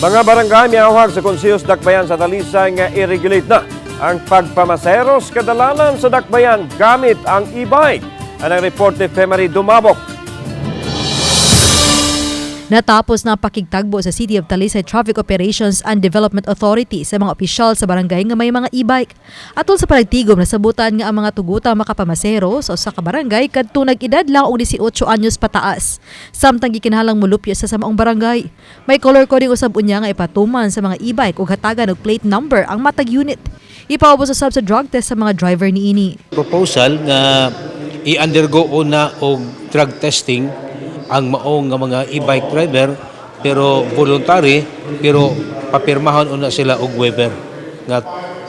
Mga barangay miyawag sa Konsehos Dakbayan sa Talisay nga i-regulate na ang pagpamaseros kadalanan sa Dakbayan gamit ang e-bike. Anang report ni Femari Dumabok. Natapos na pakigtagbo sa City of Talisay Traffic Operations and Development Authority sa mga opisyal sa barangay nga may mga e-bike. Atol sa palagtigom na sabutan nga ang mga tuguta makapamasero sa usa ka barangay kadto nag-edad lang og 18 anyos pataas. Samtang gikinahanglang mulupyo sa samaong barangay. May color coding usab unya nga ipatuman sa mga e-bike ug hatagan og plate number ang matag unit. Ipaubos sa sub sa drug test sa mga driver niini. proposal nga i-undergo una og drug testing ang maong nga mga e-bike driver pero voluntary pero papirmahan una sila og waiver nga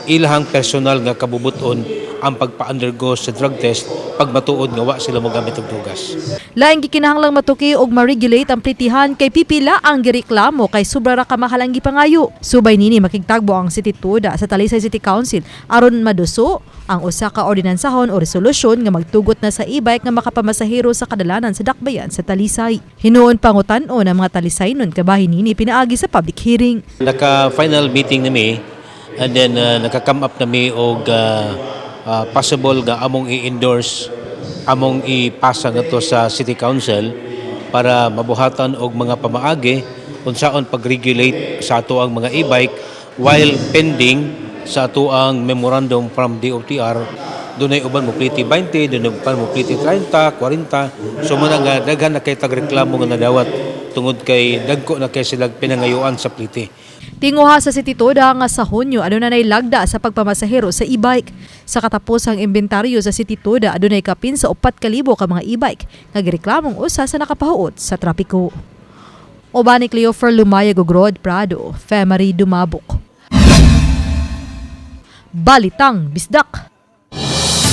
ilahang personal nga kabubuton ang pagpa-undergo sa drug test pag matuod nga wa sila mogamit og dugas. Laing gikinahanglang matuki og ma-regulate ang plitihan kay pipila ang gireklamo kay sobra ra ka mahalang gipangayo. Subay nini makigtagbo ang City Tuda sa Talisay City Council aron maduso ang usa ka ordinansahon o resolusyon nga magtugot na sa e-bike nga makapamasahero sa kadalanan sa dakbayan sa Talisay. Hinuon pangutan-o ng mga Talisaynon kabahin nini pinaagi sa public hearing. Naka final meeting nami and then uh, naka-come up nami og uh, uh, possible nga among i-endorse among ipasa ngadto sa City Council para mabuhatan og mga pamaagi unsaon pag-regulate sa ato ang mga e-bike while pending sa ato ang memorandum from DOTR dunay uban mo pliti 20 dunay uban mo pliti 30 40 so man nga daghan na kay tagreklamo nga nadawat tungod kay dagko na kay sila pinangayuan sa pliti Tinguha sa City Toda nga sa Hunyo aduna nay lagda sa pagpamasahero sa e-bike. Sa katapusang inventaryo sa City Toda adunay kapin sa 4,000 ka mga e-bike nga gireklamong usa sa nakapahuot sa trapiko. Obani Cleofer Lumaya Gogrod Prado, Femari Dumabok. Balitang Bisdak.